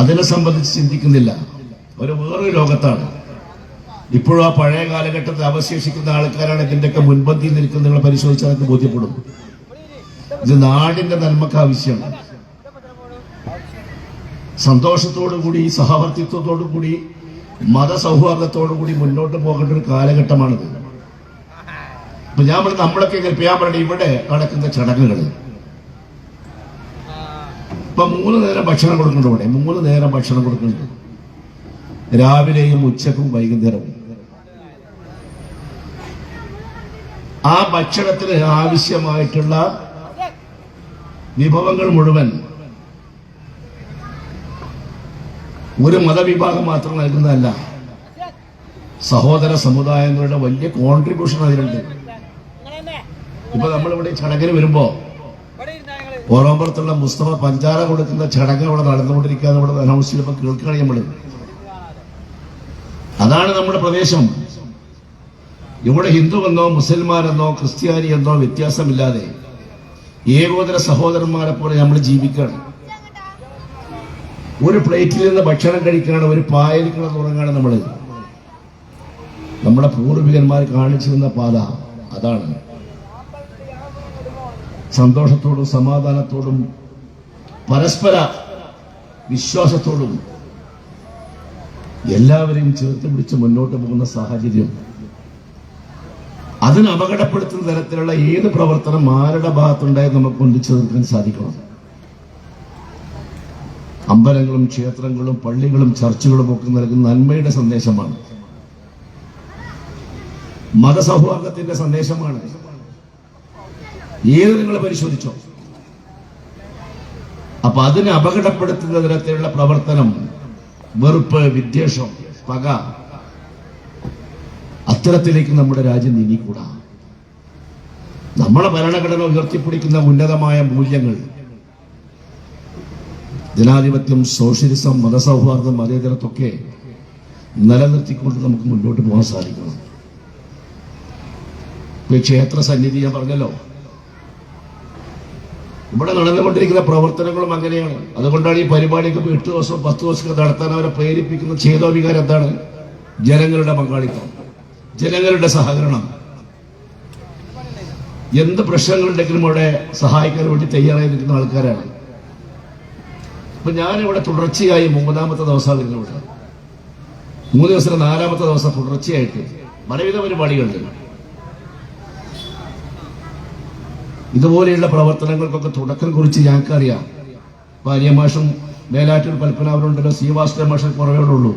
അതിനെ സംബന്ധിച്ച് ചിന്തിക്കുന്നില്ല. ഒരു വേറൊരു ലോകത്താണ്. ഇപ്പോഴും ആ പഴയ കാലഘട്ടത്തിൽ അവശേഷിക്കുന്ന ആൾക്കാരാണ് ഇതിന്റെയൊക്കെ മുൻപന്തിയിൽ നിൽക്കുന്നത് നിങ്ങൾ പരിശോധിച്ചാൽ അത് ബോധ്യപ്പെടും. ഇത് നാടിന്റെ നന്മക്ക് ആവശ്യമാണ്. സന്തോഷത്തോടു കൂടി സഹവർത്തിത്വത്തോടു കൂടി മതസൗഹാർദ്ദത്തോടു കൂടി മുന്നോട്ട് പോകേണ്ട ഒരു കാലഘട്ടമാണിത്. ഇപ്പൊ ഞാൻ നമ്മളൊക്കെ ഞാൻ പറഞ്ഞു ഇവിടെ നടക്കുന്ന ചടങ്ങുകൾ ഇപ്പൊ മൂന്ന് നേരം ഭക്ഷണം കൊടുക്കുന്നുണ്ട് ഇവിടെ. മൂന്ന് നേരം ഭക്ഷണം കൊടുക്കുന്നുണ്ട്. രാവിലെയും ഉച്ചക്കും വൈകുന്നേരവും. ആ ഭക്ഷണത്തിന് ആവശ്യമായിട്ടുള്ള വിഭവങ്ങൾ മുഴുവൻ ഒരു മതവിഭാഗം മാത്രം നൽകുന്നതല്ല. സഹോദര സമുദായങ്ങളുടെ വലിയ കോൺട്രിബ്യൂഷൻ അതിലുണ്ട്. ഇപ്പൊ നമ്മളിവിടെ ചടങ്ങിന് വരുമ്പോ ഓറോമ്പുറത്തുള്ള മുസ്തഫ പഞ്ചാര കൊടുക്കുന്ന ചടങ്ങ് അവിടെ നടന്നുകൊണ്ടിരിക്കാതെ ഇവിടെ അനൗൺസ് ചെയ്യുമ്പോൾ കേൾക്കുകയാണ് നമ്മൾ അതാണ് നമ്മുടെ പ്രദേശം. ഇവിടെ ഹിന്ദുവെന്നോ മുസൽമാനെന്നോ ക്രിസ്ത്യാനി എന്നോ വ്യത്യാസമില്ലാതെ ഏകോദര സഹോദരന്മാരെ പോലെ നമ്മൾ ജീവിക്കണം ഒരു പ്ലേറ്റിൽ നിന്ന് ഭക്ഷണം കഴിക്കുകയാണ് ഒരു പായൽ കിടന്ന് ഉറങ്ങാണ് നമ്മൾ നമ്മുടെ പൂർവികന്മാർ കാണിച്ചിരുന്ന പാത അതാണ്. സന്തോഷത്തോടും സമാധാനത്തോടും പരസ്പര വിശ്വാസത്തോടും എല്ലാവരെയും ചേർത്ത് പിടിച്ച് മുന്നോട്ട് പോകുന്ന സാഹചര്യം. അതിന് അപകടപ്പെടുത്തുന്ന തരത്തിലുള്ള ഏത് പ്രവർത്തനം ആരുടെ ഭാഗത്തുണ്ടായി നമുക്ക് ഒന്നിച്ചു ചേർക്കാൻ സാധിക്കണം. അമ്പലങ്ങളും ക്ഷേത്രങ്ങളും പള്ളികളും ചർച്ചുകളും ഒക്കെ നൽകുന്ന നന്മയുടെ സന്ദേശമാണ്. മതസൗഹാർദ്ദത്തിന്റെ സന്ദേശമാണ്. ഏത് നിങ്ങൾ പരിശോധിച്ചോ? അപ്പൊ അതിനെ അപകടപ്പെടുത്തുന്ന തരത്തിലുള്ള പ്രവർത്തനം വെറുപ്പ് വിദ്വേഷം പക അത്തരത്തിലേക്ക് നമ്മുടെ രാജ്യം നീങ്ങിക്കൂടാ. നമ്മളെ ഭരണഘടന ഉയർത്തിപ്പിടിക്കുന്ന ഉന്നതമായ മൂല്യങ്ങൾ ജനാധിപത്യം സോഷ്യലിസം മതസൗഹാർദ്ദം മതേതരത്തൊക്കെ നിലനിർത്തിക്കൊണ്ട് നമുക്ക് മുന്നോട്ട് പോകാൻ സാധിക്കണം. ക്ഷേത്ര സന്നിധി ഞാൻ പറഞ്ഞല്ലോ ഇവിടെ നടന്നുകൊണ്ടിരിക്കുന്ന പ്രവർത്തനങ്ങളും അങ്ങനെയാണ്. അതുകൊണ്ടാണ് ഈ പരിപാടിക്ക് എട്ട് ദിവസം പത്ത് ദിവസമൊക്കെ നടത്താൻ അവരെ പ്രേരിപ്പിക്കുന്ന ഛേദോവികാരം എന്താണ്? ജനങ്ങളുടെ പങ്കാളിത്തം. ജനങ്ങളുടെ സഹകരണം. എന്ത് പ്രശ്നങ്ങളുണ്ടെങ്കിലും അവിടെ സഹായിക്കാൻ വേണ്ടി തയ്യാറായി നിൽക്കുന്ന ആൾക്കാരാണ്. ഇപ്പൊ ഞാനിവിടെ തുടർച്ചയായി മൂന്നാമത്തെ ദിവസമാണ് ഇന്നിവിടെ. മൂന്ന് ദിവസത്തിന് നാലാമത്തെ ദിവസം തുടർച്ചയായിട്ട് പലവിധ പരിപാടികളുണ്ട്. ഇതുപോലെയുള്ള പ്രവർത്തനങ്ങൾക്കൊക്കെ തുടക്കം കുറിച്ച് ഞങ്ങൾക്കറിയാം. ഭാര്യ മാഷും മേലാറ്റൂർ പൽപ്പനാവരുണ്ടല്ലോ ശ്രീവാസുദേവ മാഷം കുറവേ ഉള്ളൂ.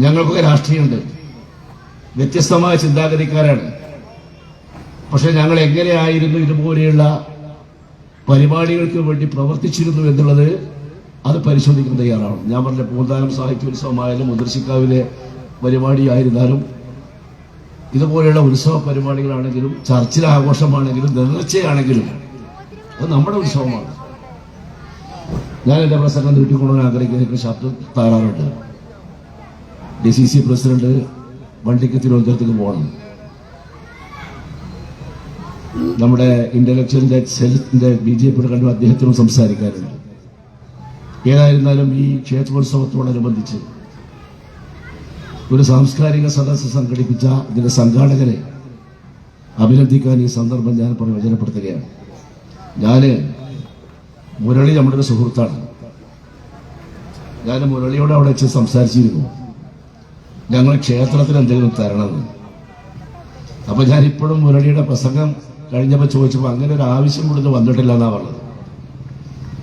ഞങ്ങൾക്കൊക്കെ രാഷ്ട്രീയമുണ്ട്. വ്യത്യസ്തമായ ചിന്താഗതിക്കാരാണ്. പക്ഷെ ഞങ്ങൾ എങ്ങനെയായിരുന്നു ഇതുപോലെയുള്ള പരിപാടികൾക്ക് വേണ്ടി പ്രവർത്തിച്ചിരുന്നു എന്നുള്ളത് അത് പരിശോധിക്കാൻ തയ്യാറാണ് ഞാൻ പറഞ്ഞ പൂന്താനം സാഹിത്യോത്സവമായാലും മുദ്രശിക്കാവിലെ പരിപാടിയായിരുന്നാലും ഇതുപോലെയുള്ള ഉത്സവ പരിപാടികളാണെങ്കിലും ചർച്ചിലെ ആഘോഷമാണെങ്കിലും നേർച്ചയാണെങ്കിലും അത് നമ്മുടെ ഉത്സവമാണ്. ഞാൻ എന്റെ പ്രസംഗം നീട്ടിക്കൊണ്ടുപോകാൻ ആഗ്രഹിക്കുന്ന ഷർട്ട് താരാറുണ്ട് ഡി സി സി പ്രസിഡന്റ് വണ്ടിക്ക് തിരുവനന്തപുരത്തേക്ക് പോകണം. നമ്മുടെ ഇന്റലക്ച്വൽ സെൽഫിന്റെ ബി ജെ പിയുടെ കണ്ടു അദ്ദേഹത്തിനും സംസാരിക്കാറുണ്ട് ഏതായിരുന്നാലും ഈ ക്ഷേത്രോത്സവത്തോടനുബന്ധിച്ച് ഒരു സാംസ്കാരിക സദസ്സ് സംഘടിപ്പിച്ച ഇതിന്റെ സംഘാടകരെ അഭിനന്ദിക്കാൻ ഈ സന്ദർഭം ഞാൻ പ്രയോജനപ്പെടുത്തുകയാണ്. ഞാൻ മുരളി നമ്മുടെ ഒരു സുഹൃത്താണ്. ഞാൻ മുരളിയോട് അവിടെ വെച്ച് സംസാരിച്ചിരുന്നു. ഞങ്ങൾ ക്ഷേത്രത്തിൽ എന്തെങ്കിലും തരണമെന്ന്. അപ്പൊ ഞാൻ ഇപ്പോഴും മുരളിയുടെ പ്രസംഗം കഴിഞ്ഞപ്പോൾ ചോദിച്ചപ്പോൾ അങ്ങനെ ഒരു ആവശ്യം കൊടുത്ത് വന്നിട്ടില്ല എന്നാ പറഞ്ഞത്.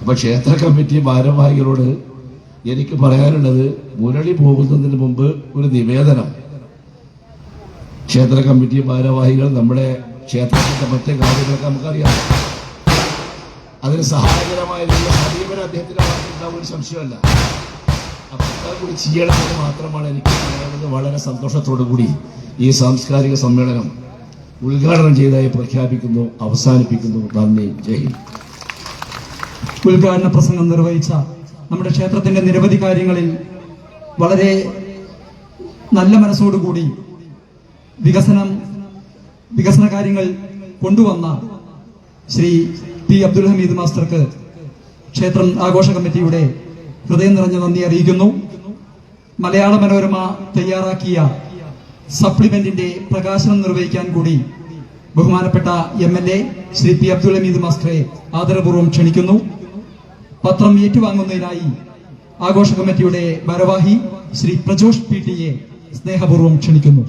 അപ്പൊ ക്ഷേത്ര കമ്മിറ്റി ഭാരവാഹികളോട് എനിക്ക് പറയാനുള്ളത് മുരളി പോകുന്നതിന് മുമ്പ് ഒരു നിവേദനം. ക്ഷേത്ര കമ്മിറ്റി ഭാരവാഹികൾ നമ്മുടെ ക്ഷേത്രത്തിന്റെ മറ്റേ കാര്യങ്ങളൊക്കെ നമുക്കറിയാം. അതിന് സഹായകരമായ സമീപനം അദ്ദേഹത്തിന്റെ ഒരു സംശയമല്ല. കൂടി ചെയ്യണമെന്ന് മാത്രമാണ് എനിക്ക് പറയാനുള്ളത്. വളരെ സന്തോഷത്തോടു കൂടി ഈ സാംസ്കാരിക സമ്മേളനം ഉദ്ഘാടനം ചെയ്തതായി പ്രഖ്യാപിക്കുന്നു അവസാനിപ്പിക്കുന്നു. നന്ദി. ജയ് ഉദ്ഘാടന പ്രസംഗം നിർവഹിച്ച നമ്മുടെ ക്ഷേത്രത്തിന്റെ നിരവധി കാര്യങ്ങളിൽ വളരെ നല്ല മനസ്സോടുകൂടി വികസനം വികസന കാര്യങ്ങൾ കൊണ്ടുവന്ന ശ്രീ പി അബ്ദുൽ ഹമീദ് മാസ്റ്റർക്ക് ക്ഷേത്രം ആഘോഷ കമ്മിറ്റിയുടെ ഹൃദയം നിറഞ്ഞ നന്ദി അറിയിക്കുന്നു. മലയാള മനോരമ തയ്യാറാക്കിയ സപ്ലിമെന്റിന്റെ പ്രകാശനം നിർവഹിക്കാൻ കൂടി ബഹുമാനപ്പെട്ട M L A Shri P Abdul Hameed മാസ്റ്ററെ ആദരപൂർവം ക്ഷണിക്കുന്നു. പത്രം ഏറ്റുവാങ്ങുന്നതിനായി ആഘോഷ കമ്മിറ്റിയുടെ ഭാരവാഹി ശ്രീ പ്രജോഷ് പി ടിയെ സ്നേഹപൂർവം ക്ഷണിക്കുന്നു.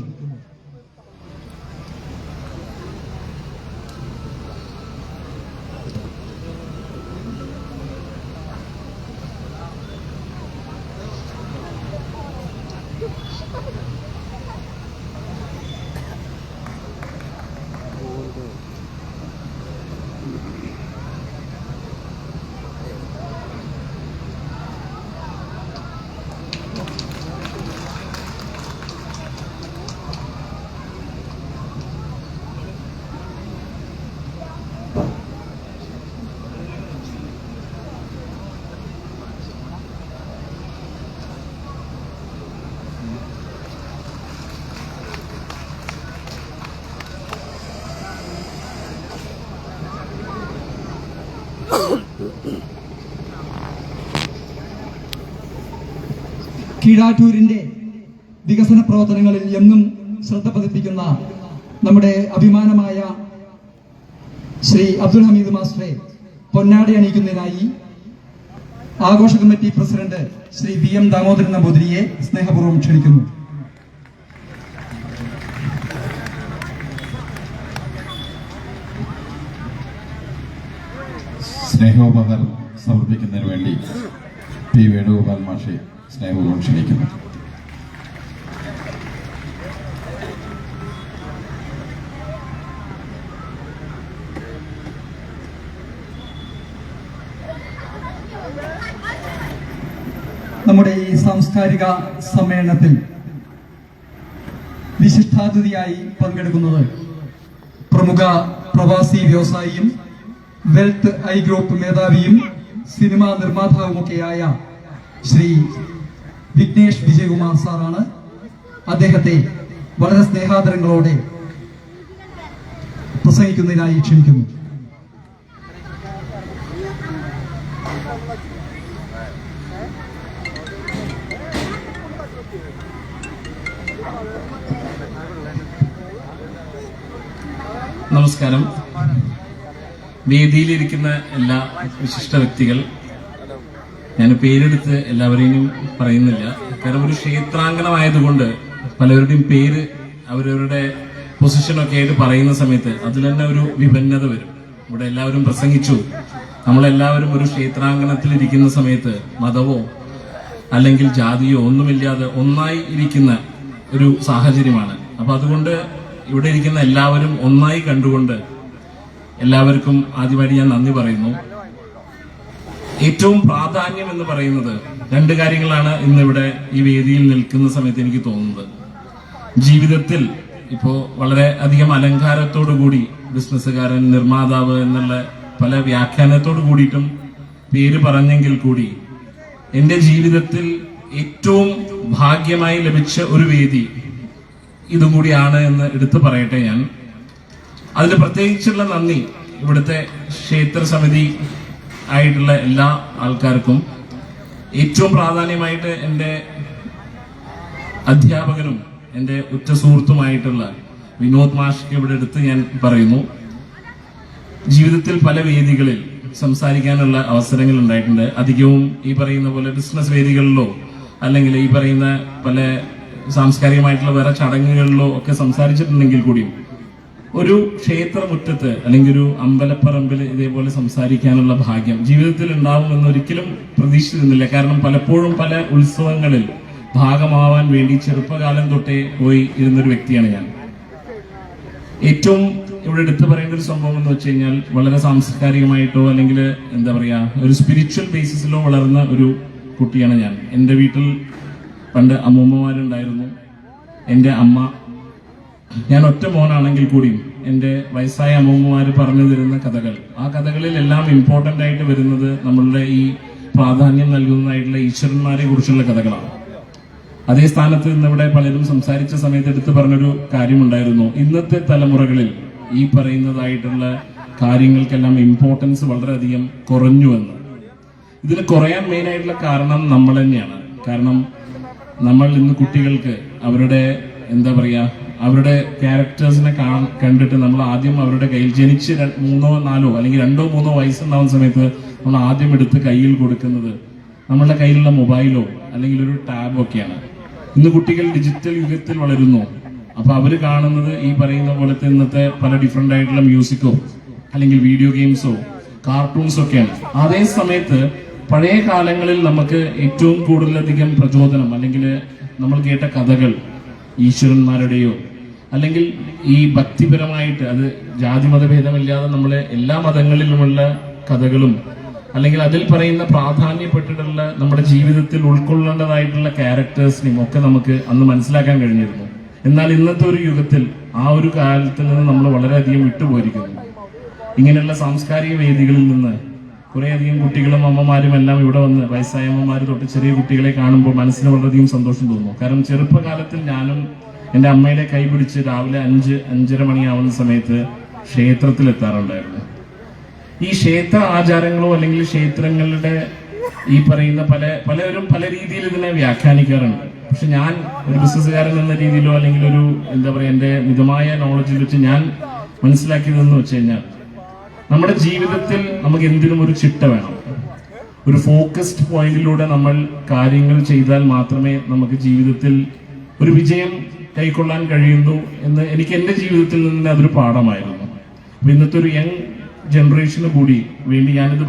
കീഴാറ്റൂരിന്റെ വികസന പ്രവർത്തനങ്ങളിൽ എന്നും ശ്രദ്ധ പതിപ്പിക്കുന്ന നമ്മുടെ അഭിമാനമായ ശ്രീ അബ്ദുൽ ഹമീദ് മാസ്റ്ററെ പൊന്നാടി അണിയിക്കുന്നതിനായി ആഘോഷ committee president Shri V M Damodaran നമ്പൂതിരിയെ സ്നേഹപൂർവം ക്ഷണിക്കുന്നു. സ്നേഹോപകരണം സമർപ്പിക്കുന്നതിന് വേണ്ടി പി വേണുഗോപാൽ മാഷെ സ്നേഹപൂർവം ക്ഷണിക്കുന്നു. നമ്മുടെ ഈ സാംസ്കാരിക സമ്മേളനത്തിൽ വിശിഷ്ടാതിഥിയായി പങ്കെടുക്കുന്നത് പ്രമുഖ പ്രവാസി വ്യവസായിയും വെൽത്ത് ഐ ഗ്രൂപ്പ് മേധാവിയും സിനിമാ നിർമ്മാതാവുമൊക്കെയായ ശ്രീ വിഘ്നേഷ് വിജയകുമാർ സാറാണ് അദ്ദേഹത്തെ വളരെ സ്നേഹാദരങ്ങളോടെ പ്രസംഗിക്കുന്നതിനായി ക്ഷണിക്കുന്നു. നമസ്കാരം. വേദിയിലിരിക്കുന്ന എല്ലാ വിശിഷ്ട വ്യക്തികൾ. ഞാൻ പേരെടുത്ത് എല്ലാവരെയും പറയുന്നില്ല. കാരണം ഒരു ക്ഷേത്രാങ്കണമായതുകൊണ്ട് പലരുടെയും പേര് അവരവരുടെ പൊസിഷനൊക്കെ ആയിട്ട് പറയുന്ന സമയത്ത് അതിൽ തന്നെ ഒരു വിഭിന്നത വരും. ഇവിടെ എല്ലാവരും പ്രസംഗിച്ചു. നമ്മളെല്ലാവരും ഒരു ക്ഷേത്രാങ്കണത്തിൽ ഇരിക്കുന്ന സമയത്ത് മതവോ അല്ലെങ്കിൽ ജാതിയോ ഒന്നുമില്ലാതെ ഒന്നായി ഇരിക്കുന്ന ഒരു സാഹചര്യമാണ്. അപ്പൊ അതുകൊണ്ട് ഇവിടെ ഇരിക്കുന്ന എല്ലാവരും ഒന്നായി കണ്ടുകൊണ്ട് എല്ലാവർക്കും ആദ്യമായിട്ട് ഞാൻ നന്ദി പറയുന്നു. ഏറ്റവും പ്രാധാന്യം എന്ന് പറയുന്നത് രണ്ട് കാര്യങ്ങളാണ് ഇന്നിവിടെ ഈ വേദിയിൽ നിൽക്കുന്ന സമയത്ത് എനിക്ക് തോന്നുന്നത്. ജീവിതത്തിൽ ഇപ്പോ വളരെ അധികം അലങ്കാരത്തോടു കൂടി ബിസിനസ്സുകാരൻ നിർമ്മാതാവ് എന്നുള്ള പല വ്യാഖ്യാനത്തോടു കൂടിയിട്ടും പേര് പറഞ്ഞെങ്കിൽ കൂടി എന്റെ ജീവിതത്തിൽ ഏറ്റവും ഭാഗ്യമായി ലഭിച്ച ഒരു വേദി ഇതും കൂടിയാണ് എന്ന് എടുത്തു പറയട്ടെ ഞാൻ. അതിന് പ്രത്യേകിച്ചുള്ള നന്ദി ഇവിടുത്തെ ക്ഷേത്ര സമിതി ആയിട്ടുള്ള എല്ലാ ആൾക്കാർക്കും. ഏറ്റവും പ്രാധാന്യമായിട്ട് എന്റെ അധ്യാപകനും എന്റെ ഉറ്റ സുഹൃത്തുമായിട്ടുള്ള വിനോദ് മാഷ്ക്ക് ഇവിടെ എടുത്ത് ഞാൻ പറയുന്നു. ജീവിതത്തിൽ പല വേദികളിൽ സംസാരിക്കാനുള്ള അവസരങ്ങൾ ഉണ്ടായിട്ടുണ്ട്. അധികവും ഈ പറയുന്ന പോലെ ബിസിനസ് വേദികളിലോ അല്ലെങ്കിൽ ഈ പറയുന്ന പല സാംസ്കാരികമായിട്ടുള്ള വേറെ ചടങ്ങുകളിലോ ഒക്കെ സംസാരിച്ചിട്ടുണ്ടെങ്കിൽ കൂടിയും ഒരു ക്ഷേത്രമുറ്റത്ത് അല്ലെങ്കിൽ ഒരു അമ്പലപ്പറമ്പിൽ ഇതേപോലെ സംസാരിക്കാനുള്ള ഭാഗ്യം ജീവിതത്തിൽ ഉണ്ടാവുമെന്ന് ഒരിക്കലും പ്രതീക്ഷിച്ചിരുന്നില്ല. കാരണം പലപ്പോഴും പല ഉത്സവങ്ങളിൽ ഭാഗമാവാൻ വേണ്ടി ചെറുപ്പകാലം തൊട്ടേ പോയി ഇരുന്നൊരു വ്യക്തിയാണ് ഞാൻ. ഏറ്റവും ഇവിടെ എടുത്തു പറയേണ്ട ഒരു സംഭവം എന്ന് വെച്ച് കഴിഞ്ഞാൽ വളരെ സാംസ്കാരികമായിട്ടോ അല്ലെങ്കിൽ എന്താ പറയാ ഒരു സ്പിരിച്വൽ ബേസിസിലോ വളർന്ന ഒരു കുട്ടിയാണ് ഞാൻ. എന്റെ വീട്ടിൽ പണ്ട് അമ്മൂമ്മമാരുണ്ടായിരുന്നു. എന്റെ അമ്മ ഞാൻ ഒറ്റ മോനാണെങ്കിൽ കൂടിയും എന്റെ വയസ്സായ അമ്മൂമ്മമാർ പറഞ്ഞു തരുന്ന കഥകൾ. ആ കഥകളിലെല്ലാം ഇമ്പോർട്ടന്റ് ആയിട്ട് വരുന്നത് നമ്മളുടെ ഈ പ്രാധാന്യം നൽകുന്നതായിട്ടുള്ള ഈശ്വരന്മാരെ കുറിച്ചുള്ള കഥകളാണ്. അതേ സ്ഥാനത്ത് ഇവിടെ പലരും സംസാരിച്ച സമയത്ത് എടുത്തു പറഞ്ഞൊരു കാര്യമുണ്ടായിരുന്നു. ഇന്നത്തെ തലമുറകളിൽ ഈ പറയുന്നതായിട്ടുള്ള കാര്യങ്ങൾക്കെല്ലാം ഇമ്പോർട്ടൻസ് വളരെയധികം കുറഞ്ഞു എന്ന്. ഇതിന് കുറയാൻ മെയിൻ ആയിട്ടുള്ള കാരണം നമ്മൾ തന്നെയാണ്. കാരണം നമ്മൾ ഇന്ന് കുട്ടികൾക്ക് അവരുടെ എന്താ പറയാ അവരുടെ ക്യാരക്ടേഴ്സിനെ കണ്ടിട്ട് നമ്മൾ ആദ്യം അവരുടെ കയ്യിൽ ജനിച്ച് മൂന്നോ നാലോ അല്ലെങ്കിൽ രണ്ടോ മൂന്നോ വയസ്സുണ്ടാവുന്ന സമയത്ത് നമ്മൾ ആദ്യം എടുത്ത് കയ്യിൽ കൊടുക്കുന്നത് നമ്മളുടെ കയ്യിലുള്ള മൊബൈലോ അല്ലെങ്കിൽ ഒരു ടാബോ ഒക്കെയാണ്. ഇന്ന് കുട്ടികൾ ഡിജിറ്റൽ യുഗത്തിൽ വളരുന്നു. അപ്പൊ അവർ കാണുന്നത് ഈ പറയുന്ന പോലത്തെ ഇന്നത്തെ പല ഡിഫറെന്റ് ആയിട്ടുള്ള മ്യൂസിക്കോ അല്ലെങ്കിൽ വീഡിയോ ഗെയിംസോ കാർട്ടൂൺസോ ഒക്കെയാണ്. അതേ സമയത്ത് പഴയ കാലങ്ങളിൽ നമുക്ക് ഏറ്റവും കൂടുതലധികം പ്രചോദനം അല്ലെങ്കിൽ നമ്മൾ കേട്ട കഥകൾ ഈശ്വരന്മാരുടെയോ അല്ലെങ്കിൽ ഈ ഭക്തിപരമായിട്ട് അത് ജാതി മതഭേദമില്ലാതെ നമ്മളെ എല്ലാ മതങ്ങളിലുമുള്ള കഥകളും അല്ലെങ്കിൽ അതിൽ പറയുന്ന പ്രാധാന്യപ്പെട്ടിട്ടുള്ള നമ്മുടെ ജീവിതത്തിൽ ഉൾക്കൊള്ളേണ്ടതായിട്ടുള്ള ക്യാരക്ടേഴ്സിനെയും ഒക്കെ നമുക്ക് അന്ന് മനസ്സിലാക്കാൻ കഴിഞ്ഞിരുന്നു. എന്നാൽ ഇന്നത്തെ ഒരു യുഗത്തിൽ ആ ഒരു കാലത്തിൽ നിന്ന് നമ്മൾ വളരെയധികം വിട്ടുപോയിരിക്കുന്നു. ഇങ്ങനെയുള്ള സാംസ്കാരിക വേദികളിൽ നിന്ന് കുറേയധികം കുട്ടികളും അമ്മമാരും എല്ലാം ഇവിടെ വന്ന് വയസ്സായ അമ്മമാർ തൊട്ട് ചെറിയ കുട്ടികളെ കാണുമ്പോൾ മനസ്സിന് വളരെയധികം സന്തോഷം തോന്നുന്നു. കാരണം ചെറുപ്പകാലത്തിൽ ഞാനും എന്റെ അമ്മയുടെ കൈ പിടിച്ച് രാവിലെ അഞ്ച് അഞ്ചര മണിയാവുന്ന സമയത്ത് ക്ഷേത്രത്തിൽ എത്താറുണ്ടായിരുന്നു ഈ ക്ഷേത്ര ആചാരങ്ങളോ അല്ലെങ്കിൽ ക്ഷേത്രങ്ങളുടെ ഈ പറയുന്ന പല പലരും പല രീതിയിൽ ഇതിനെ വ്യാഖ്യാനിക്കാറുണ്ട്. പക്ഷെ ഞാൻ ഒരു ബിസിനസ്സുകാരൻ എന്ന രീതിയിലോ അല്ലെങ്കിൽ ഒരു എന്താ പറയുക എന്റെ മിതമായ നോളജിൽ വെച്ച് ഞാൻ മനസ്സിലാക്കിയതെന്ന് വെച്ച് കഴിഞ്ഞാൽ നമ്മുടെ ജീവിതത്തിൽ നമുക്ക് എന്തിനും ഒരു ചിട്ട വേണം. ഒരു ഫോക്കസ്ഡ് പോയിന്റിലൂടെ നമ്മൾ കാര്യങ്ങൾ ചെയ്താൽ മാത്രമേ നമുക്ക് ജീവിതത്തിൽ ഒരു വിജയം കൈക്കൊള്ളാൻ കഴിയുന്നു എന്ന് എനിക്ക് എന്റെ ജീവിതത്തിൽ നിന്ന് അതൊരു പാഠമായിരുന്നു. ഇന്നത്തെ ഒരു യങ് ജനറേഷന് കൂടി വേണ്ടി ഞാനിത്